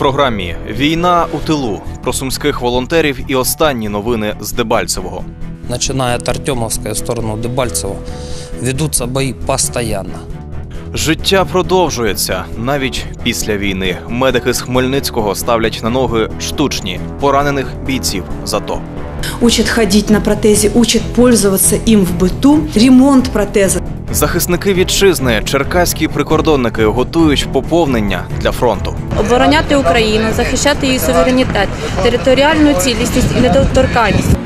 Програмі Війна у тилу про сумських волонтерів і останні новини з Дебальцевого. начиная от Артемовской в сторону Дебальцево, ведутся бои постоянно. Життя продовжується навіть після війни. Медики з Хмельницького ставлять на ноги штучні поранених бійців ЗАТО. Учат ходить на протезе, учат пользоваться им в быту, ремонт протеза. Захисники вітчизни, черкаські прикордонники готують поповнення для фронту. Обороняти Україну, захищати її суверенітет, територіальну цілісність і недоторканність.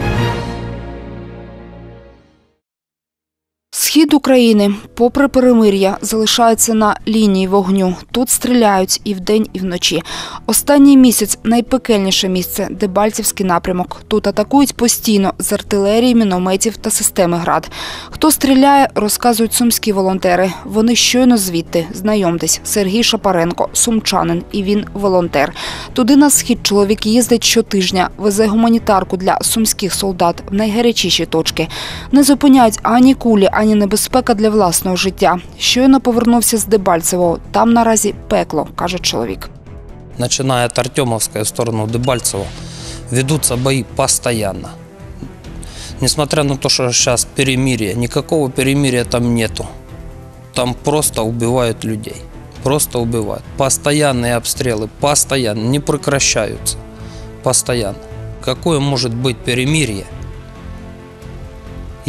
України, попри перемир'я, залишається на лінії вогню. Тут стріляють і вдень, і вночі. Останній місяць найпекельніше місце Дебальцівський напрямок. Тут атакують постійно з артилерії, мінометів та системи град. Хто стріляє, розказують сумські волонтери. Вони щойно звідти. Знайомтесь, Сергій Шапаренко, сумчанин, і він волонтер. Туди на схід чоловік їздить щотижня, везе гуманітарку для сумських солдат в найгарячіші точки. Не зупиняють ані кулі, ані небезпека для власного життя. Щойно повернувся з Дебальцевого. Там наразі пекло, каже чоловік. Начиная от Артемовской в сторону Дебальцево, ведутся бои постоянно. Несмотря на то, что сейчас перемирие, никакого перемирия там нету. Там просто убивают людей. Просто убивают. Постоянные обстрелы, постоянно, не прекращаются. Постоянно. Какое может быть перемирие?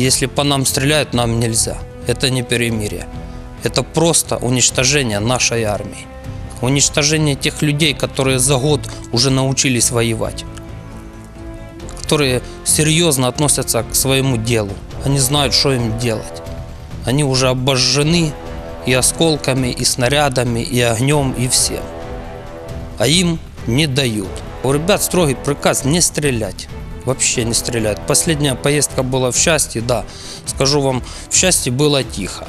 Если по нам стреляют, нам нельзя. Это не перемирие. Это просто уничтожение нашей армии. Уничтожение тех людей, которые за год уже научились воевать. Которые серьезно относятся к своему делу. Они знают, что им делать. Они уже обожжены и осколками, и снарядами, и огнем, и всем. А им не дают. У ребят строгий приказ не стрелять. Вообще не стреляют. Последняя поездка была в счастье, да. Скажу вам, в счастье было тихо.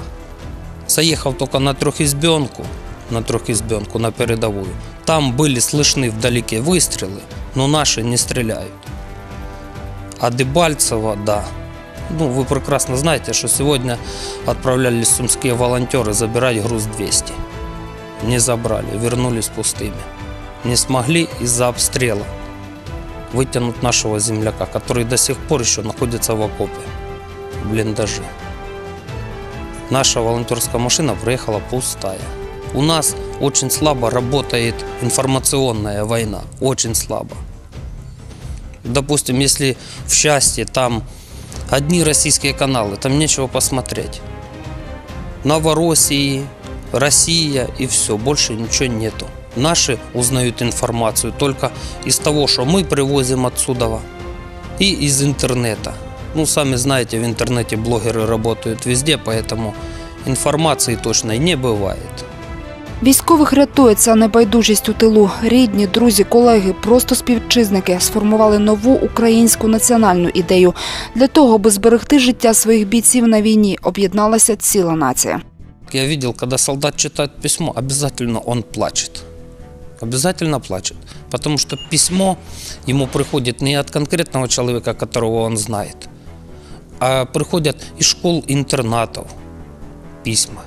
Заехав только на трехизбенку, на трехизбенку, на передовую, там были слышны вдалеке выстрелы, но наши не стреляют. А Дебальцево, да. Ну, вы прекрасно знаете, что сегодня отправлялись сумские волонтеры забирать груз 200. Не забрали, вернулись пустыми. Не смогли из-за обстрела вытянуть нашего земляка, который до сих пор еще находится в окопе, в блиндаже. Наша волонтерская машина проехала пустая. У нас очень слабо работает информационная война, очень слабо. Допустим, если в счастье там одни российские каналы, там нечего посмотреть. Новороссии, Россия и все, больше ничего нету. Наши узнают информацию только из того, что мы привозим отсюда и из интернета. Ну, сами знаете, в интернете блогеры работают везде, поэтому информации точной не бывает. Військових рятує ця небайдужість у тилу. Рідні, друзі, колеги, просто співвітчизники сформували нову українську національну ідею. Для того, аби зберегти життя своїх бійців на війні, об'єдналася ціла нація. Я видел, когда солдат читает письмо, обязательно он плачет. Обязательно плачет. Потому что письмо ему приходит не от конкретного человека, которого он знает, а приходят из школ-интернатов письма.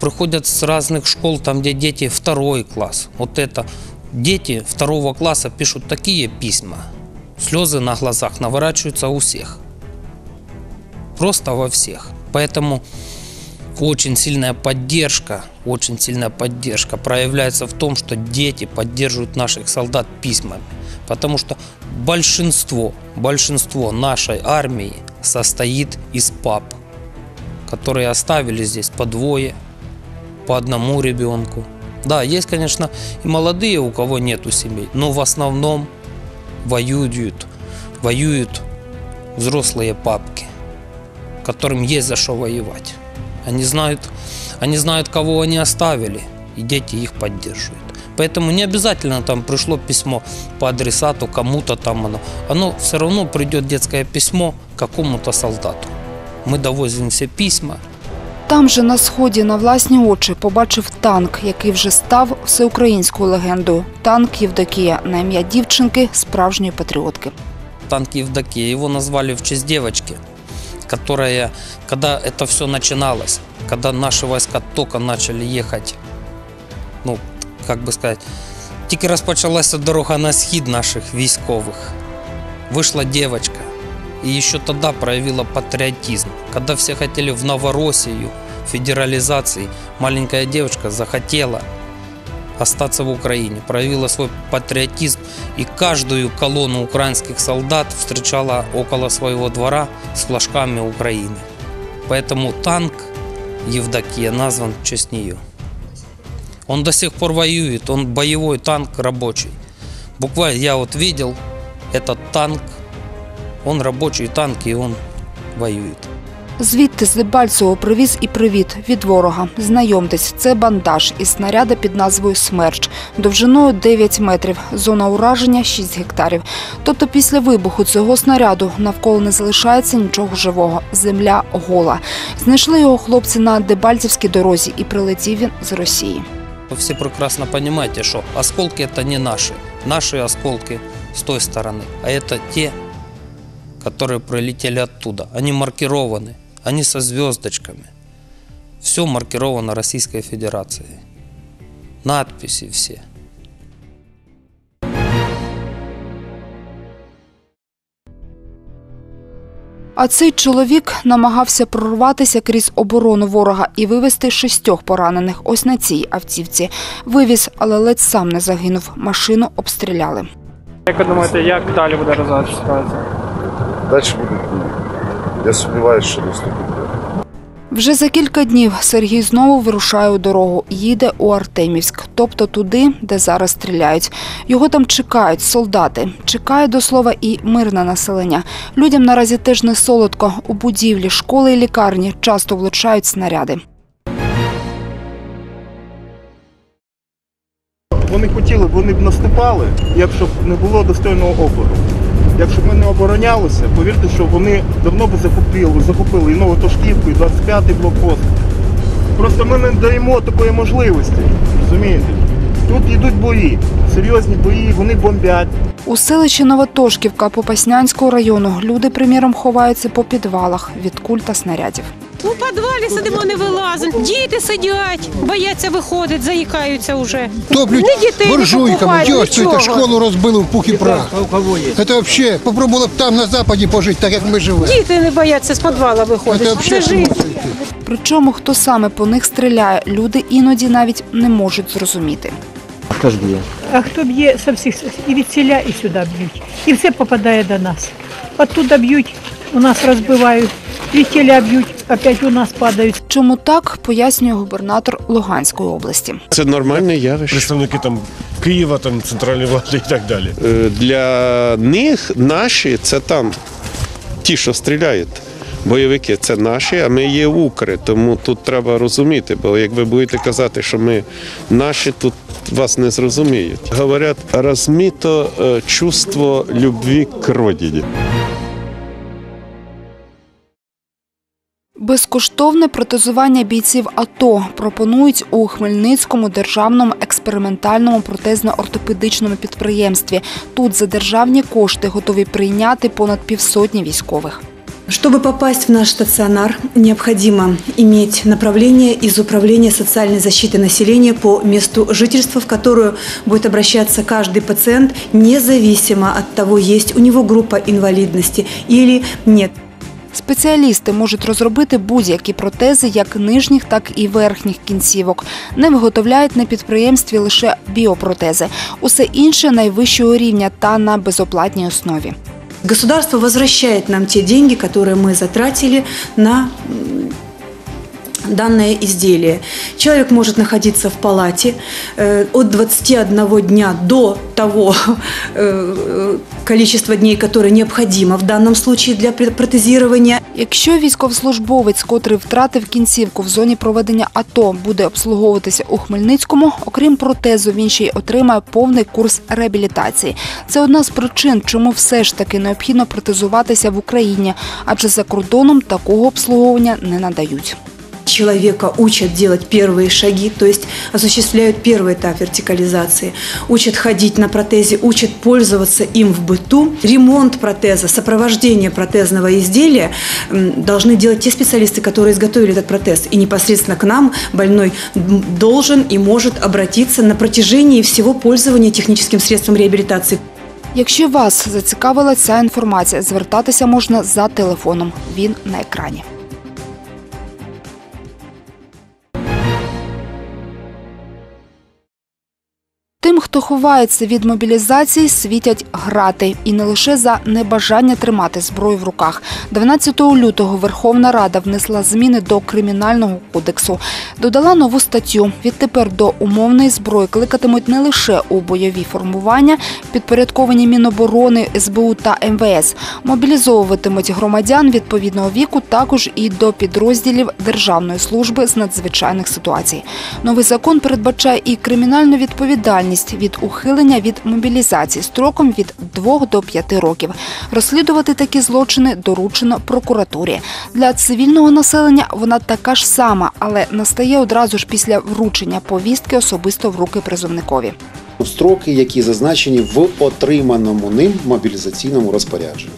Приходят с разных школ, там, где дети второй класс. Вот это дети второго класса пишут такие письма. Слезы на глазах наворачиваются у всех. Просто во всех. Поэтому очень сильная поддержка, очень сильная поддержка проявляется в том, что дети поддерживают наших солдат письмами. Потому что большинство, большинство нашей армии состоит из пап, которые оставили здесь по двое, по одному ребенку. Да, есть, конечно, и молодые, у кого нету семей, но в основном воюют, воюют взрослые папки, которым есть за что воевать. Они знают, они знают, кого они оставили, и дети их поддерживают. Поэтому не обязательно там пришло письмо по адресату, кому-то там оно. Оно все равно придет детское письмо какому-то солдату. Мы довозим все письма, Там же на сході на власні очі побачив танк, який вже став всеукраїнською легендою. Танк Євдокія на ім'я дівчинки, справжньої патріотки. танк Евдокия. Его назвали в честь девочки, которая, когда это все начиналось, когда наши войска только начали ехать, ну, как бы сказать, тільки розпочалася дорога на схід наших військових. Вышла девочка и еще тогда проявила патриотизм. Когда все хотели в Новороссию, федерализации, маленькая девочка захотела остаться в Украине, проявила свой патриотизм и каждую колонну украинских солдат встречала около своего двора с флажками Украины. Поэтому танк Евдокия назван в честь нее. Он до сих пор воюет, он боевой танк рабочий. Буквально я вот видел этот танк, он рабочий танк и он воюет. Звідти з Дебальцевого привіз і привіт від ворога. Знайомтесь, це бандаж із снаряда під назвою Смерч, довжиною 9 метрів, зона ураження 6 гектарів. Тобто після вибуху цього снаряду навколо не залишається нічого живого. Земля гола. Знайшли його хлопці на Дебальцевській дорозі і прилетів він з Росії. Вы все прекрасно понимаете, что осколки это не наши. Наши осколки с той стороны, а это те, которые прилетели оттуда. Они маркированы, они со звездочками. Все маркировано Российской Федерацией. Надписи все. А цей чоловік намагався прорватися крізь оборону ворога і вивезти шістьох поранених. Ось на цій автівці. Вивіз, але ледь сам не загинув. Машину обстріляли. Як ви думаєте, як далі буде розвиватися ситуація? Далі бої. Я сумніваюся, що наступить. Вже за кілька днів Сергій знову вирушає у дорогу. Їде у Артемівськ, тобто туди, де зараз стріляють. Його там чекають солдати. Чекає до слова і мирне населення. Людям наразі теж не солодко. У будівлі, школи і лікарні часто влучають снаряди. Вони хотіли, вони б наступали, якщо б не було достойного опору. Якщо б ми не оборонялися, повірте, що вони давно б закупили, закупили і Новотошківку, і 25-й блокпост. Просто ми не даємо такої можливості. Розумієте? Тут йдуть бої, серйозні бої, вони бомбять. У селищі Новотошківка Попаснянського району люди, приміром, ховаються по підвалах від куль та снарядів. У підвалі сидимо, не вилазимо. Діти сидять, бояться виходити, заїкаються вже. Топлють Ні дітей не буржуйками, покупають, нічого. школу розбили в пух і прах. Це взагалі, попробували б там на Западі пожити, так як ми живемо. Діти не бояться з підвала виходити. Це Це взагалі життя. Причому хто саме по них стріляє, люди іноді навіть не можуть зрозуміти. А хто б'є со всіх і від селя, і сюди б'ють. І все попадає до нас. Оттуда б'ють, у нас розбивають, від селя б'ють, опять у нас падають. Чому так, пояснює губернатор Луганської області. Це нормальне явище. представники там Києва, там центральної влади і так далі. Е, Для них наші це там ті, що стріляють. Бойовики це наші, а ми є укри. Тому тут треба розуміти, бо як ви будете казати, що ми наші, тут вас не зрозуміють. Говорять, розміто е, чувство любві к родині. Безкоштовне протезування бійців АТО пропонують у Хмельницькому державному експериментальному протезно-ортопедичному підприємстві. Тут за державні кошти готові прийняти понад півсотні військових. Чтобы попасть в наш стационар, необходимо иметь направление из Управления социальной защиты населения по месту жительства, в которую будет обращаться каждый пациент, независимо от того, есть у него группа инвалидности или нет. Спеціалісти можуть розробити будь-які протези як нижніх, так і верхніх кінцівок. Не виготовляють на підприємстві лише біопротези. Усе інше найвищого рівня та на безоплатній основі. Государство возвращает нам те деньги, которые мы затратили на данное изделие. Человек может находиться в палате э, от 21 дня до того э, количества дней, которое необходимо в данном случае для пр- протезирования. Якщо військовослужбовець, котрий втратив кінцівку в зоні проведення АТО, буде обслуговуватися у Хмельницькому, окрім протезу, він ще й отримає повний курс реабілітації. Це одна з причин, чому все ж таки необхідно протезуватися в Україні, адже за кордоном такого обслуговування не надають. Человека учат делать первые шаги, то есть осуществляют первый этап вертикализации, учат ходить на протезе, учат пользоваться им в быту. Ремонт протеза, сопровождение протезного изделия м, должны делать те специалисты, которые изготовили этот протез. И непосредственно к нам больной м, должен и может обратиться на протяжении всего пользования техническим средством реабилитации. Якщо вас зацікавила ця інформація, звертатися можна за телефоном. Він на екрані. Тим, хто ховається від мобілізації, світять грати. І не лише за небажання тримати зброю в руках. 12 лютого Верховна Рада внесла зміни до Кримінального кодексу. Додала нову статтю. Відтепер до умовної зброї кликатимуть не лише у бойові формування, підпорядковані Міноборони, СБУ та МВС. Мобілізовуватимуть громадян відповідного віку також і до підрозділів Державної служби з надзвичайних ситуацій. Новий закон передбачає і кримінальну відповідальність від ухилення від мобілізації строком від 2 до 5 років. Розслідувати такі злочини доручено прокуратурі. Для цивільного населення вона така ж сама, але настає одразу ж після вручення повістки особисто в руки призовникові. строки, які зазначені в отриманому ним мобілізаційному розпорядженні.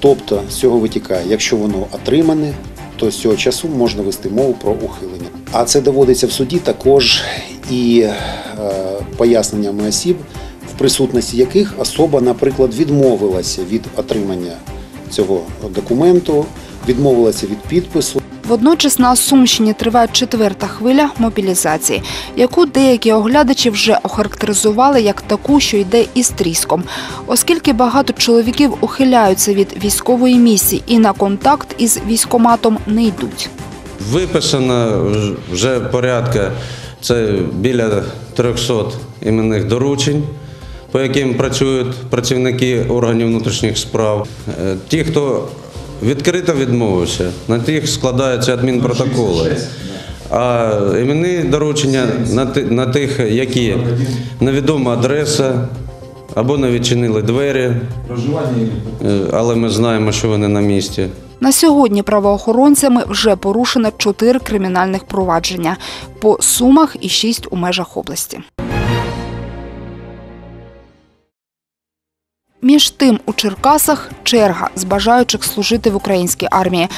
Тобто з цього витікає, якщо воно отримане, то з цього часу можна вести мову про ухилення. А це доводиться в суді також і е, поясненнями осіб, в присутності яких особа, наприклад, відмовилася від отримання цього документу, відмовилася від підпису. Водночас на Сумщині триває четверта хвиля мобілізації, яку деякі оглядачі вже охарактеризували як таку, що йде із тріском, оскільки багато чоловіків ухиляються від військової місії і на контакт із військоматом не йдуть. Виписано вже порядка, це біля 300 іменних доручень, по яким працюють працівники органів внутрішніх справ. Е, Ті, хто відкрито відмовився, на тих складаються адмінпротоколи. А іменні доручення на тих, які невідома адреса або не відчинили двері, е, але ми знаємо, що вони на місці. На сьогодні правоохоронцями вже порушено чотири кримінальних провадження по сумах і шість у межах області. Між тим у Черкасах черга з бажаючих служити в українській армії.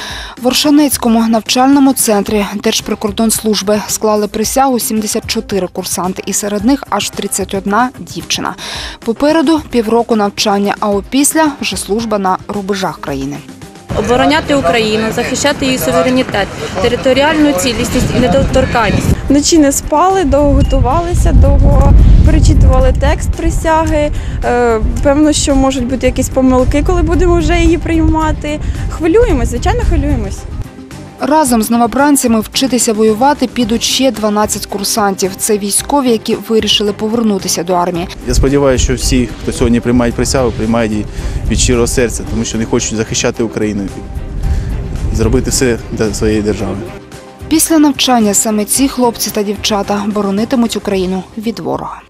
В Оршанецькому навчальному центрі Держприкордонслужби склали присягу 74 курсанти, і серед них аж 31 дівчина. Попереду півроку навчання, а опісля вже служба на рубежах країни. Обороняти Україну, захищати її суверенітет, територіальну цілісність і недоторканність. Вночі не спали, довго готувалися, довго перечитували текст присяги. Е, Певно, що можуть бути якісь помилки, коли будемо вже її приймати. Хвилюємось, звичайно, хвилюємось. Разом з новобранцями вчитися воювати підуть ще 12 курсантів. Це військові, які вирішили повернутися до армії. Я сподіваюся, що всі, хто сьогодні приймають присягу, приймають її від щирого серця, тому що не хочуть захищати Україну і зробити все для своєї держави. Після навчання саме ці хлопці та дівчата боронитимуть Україну від ворога.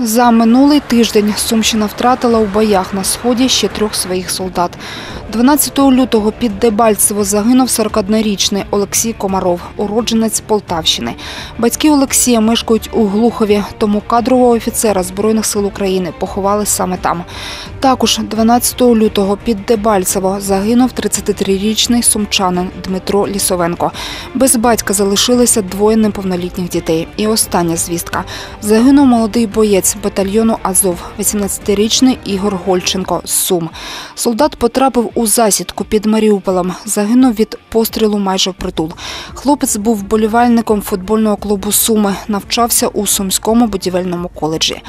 За минулий тиждень Сумщина втратила у боях на сході ще трьох своїх солдат. 12 лютого під Дебальцево загинув 41-річний Олексій Комаров, уродженець Полтавщини. Батьки Олексія мешкають у Глухові, тому кадрового офіцера Збройних сил України поховали саме там. Також 12 лютого під Дебальцево загинув 33-річний сумчанин Дмитро Лісовенко. Без батька залишилися двоє неповнолітніх дітей. І остання звістка. Загинув молодий боєць батальйону Азов, 18-річний Ігор Гольченко Сум. Солдат потрапив у засідку під Маріуполем. Загинув від пострілу майже впритул. Хлопець був вболівальником футбольного клубу Суми, навчався у Сумському будівельному коледжі.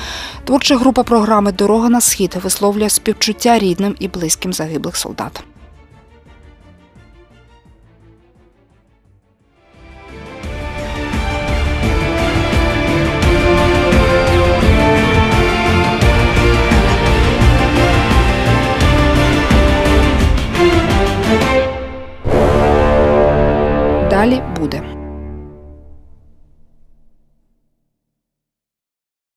Творча група програми Дорога на схід висловлює співчуття рідним і близьким загиблих солдат. далі буде.